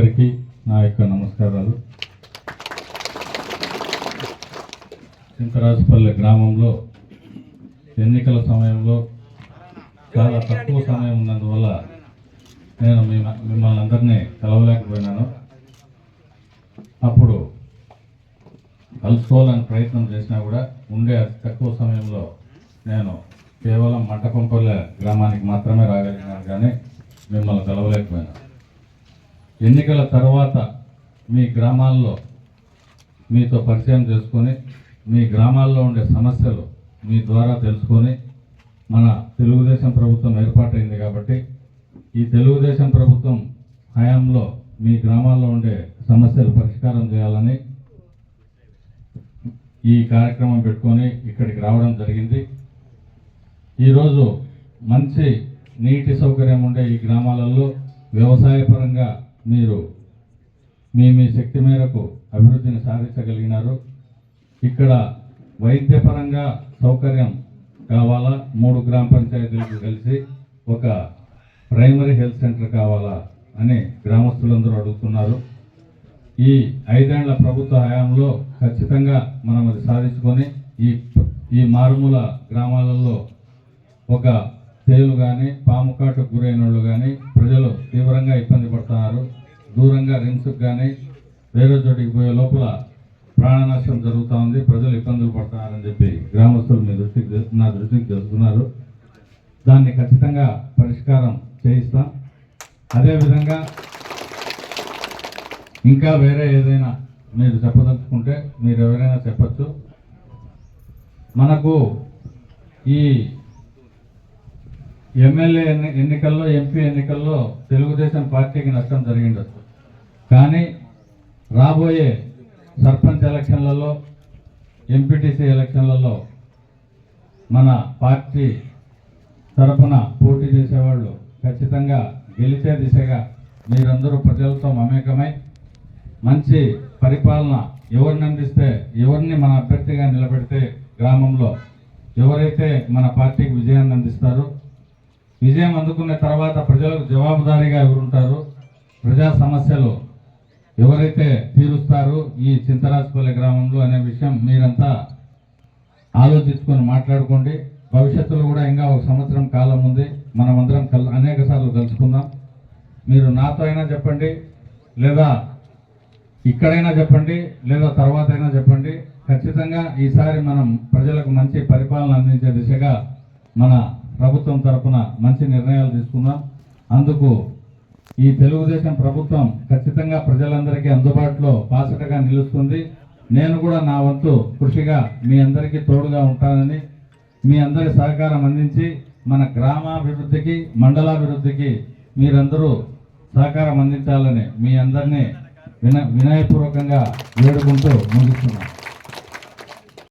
ఒక్కరికి నా యొక్క నమస్కారాలు. చింతరాజుపల్లి గ్రామంలో ఎన్నికల సమయంలో చాలా తక్కువ సమయం ఉన్నందువల్ల నేను మిమ్మల్ని అందరినీ కలవలేకపోయినాను. అప్పుడు కలుసుకోవాలని ప్రయత్నం చేసినా కూడా ఉండే అతి తక్కువ సమయంలో నేను కేవలం మంటపంపల్లె గ్రామానికి మాత్రమే రాగలిగినాను కానీ మిమ్మల్ని కలవలేకపోయినాను ఎన్నికల తర్వాత మీ గ్రామాల్లో మీతో పరిచయం చేసుకొని మీ గ్రామాల్లో ఉండే సమస్యలు మీ ద్వారా తెలుసుకొని మన తెలుగుదేశం ప్రభుత్వం ఏర్పాటైంది కాబట్టి ఈ తెలుగుదేశం ప్రభుత్వం హయాంలో మీ గ్రామాల్లో ఉండే సమస్యలు పరిష్కారం చేయాలని ఈ కార్యక్రమం పెట్టుకొని ఇక్కడికి రావడం జరిగింది. ఈరోజు మంచి నీటి సౌకర్యం ఉండే ఈ గ్రామాలలో వ్యవసాయపరంగా మీరు మీ మీ శక్తి మేరకు అభివృద్ధిని సాధించగలిగినారు. ఇక్కడ వైద్యపరంగా సౌకర్యం కావాలా? మూడు గ్రామ పంచాయతీలకు కలిసి ఒక ప్రైమరీ హెల్త్ సెంటర్ కావాలా అని గ్రామస్తులందరూ అడుగుతున్నారు. ఈ ఐదేళ్ళ ప్రభుత్వ హయాంలో ఖచ్చితంగా మనం అది సాధించుకొని ఈ ఈ మారుమూల గ్రామాలలో ఒక తేలు కానీ పాము కాటుకు గురైన వాళ్ళు కానీ ప్రజలు తీవ్రంగా ఇబ్బంది దూరంగా రిమ్స్కి కానీ వేరే చోటికి పోయే లోపల ప్రాణ నష్టం జరుగుతూ ఉంది. ప్రజలు ఇబ్బందులు పడుతున్నారని చెప్పి గ్రామస్తులు మీ దృష్టికి నా దృష్టికి తెలుస్తున్నారు దాన్ని ఖచ్చితంగా పరిష్కారం చేయిస్తాం. అదేవిధంగా ఇంకా వేరే ఏదైనా మీరు చెప్పదలుచుకుంటే మీరు ఎవరైనా చెప్పచ్చు. మనకు ఈ ఎమ్మెల్యే ఎన్ని ఎన్నికల్లో ఎంపీ ఎన్నికల్లో తెలుగుదేశం పార్టీకి నష్టం జరిగిండొచ్చు. కానీ రాబోయే సర్పంచ్ ఎలక్షన్లలో ఎంపీటీసీ ఎలక్షన్లలో మన పార్టీ తరఫున పోటీ చేసేవాళ్ళు ఖచ్చితంగా గెలిచే దిశగా మీరందరూ ప్రజలతో మమేకమై మంచి పరిపాలన ఎవరిని అందిస్తే ఎవరిని మన అభ్యర్థిగా నిలబెడితే గ్రామంలో ఎవరైతే మన పార్టీకి విజయాన్ని అందిస్తారో విజయం అందుకున్న తర్వాత ప్రజలకు జవాబుదారీగా ఎవరుంటారు? ప్రజా సమస్యలు ఎవరైతే తీరుస్తారు ఈ చింతరాజపల్లి గ్రామంలో అనే విషయం మీరంతా ఆలోచించుకొని మాట్లాడుకోండి. భవిష్యత్తులో కూడా ఇంకా ఒక సంవత్సరం కాలం ఉంది. మనమందరం కల్ అనేక సార్లు కలుసుకుందాం. మీరు నాతో అయినా చెప్పండి లేదా ఇక్కడైనా చెప్పండి లేదా తర్వాత అయినా చెప్పండి. ఖచ్చితంగా ఈసారి మనం ప్రజలకు మంచి పరిపాలన అందించే దిశగా మన ప్రభుత్వం తరఫున మంచి నిర్ణయాలు తీసుకుందాం అందుకు ఈ తెలుగుదేశం ప్రభుత్వం ఖచ్చితంగా ప్రజలందరికీ అందుబాటులో బాసటగా నిలుస్తుంది. నేను కూడా నా వంతు కృషిగా మీ అందరికీ తోడుగా ఉంటానని మీ అందరి సహకారం అందించి మన గ్రామాభివృద్ధికి మండలాభివృద్ధికి మీరందరూ సహకారం అందించాలని మీ అందరినీ విన వినయపూర్వకంగా వేడుకుంటూ ముగిస్తున్నాను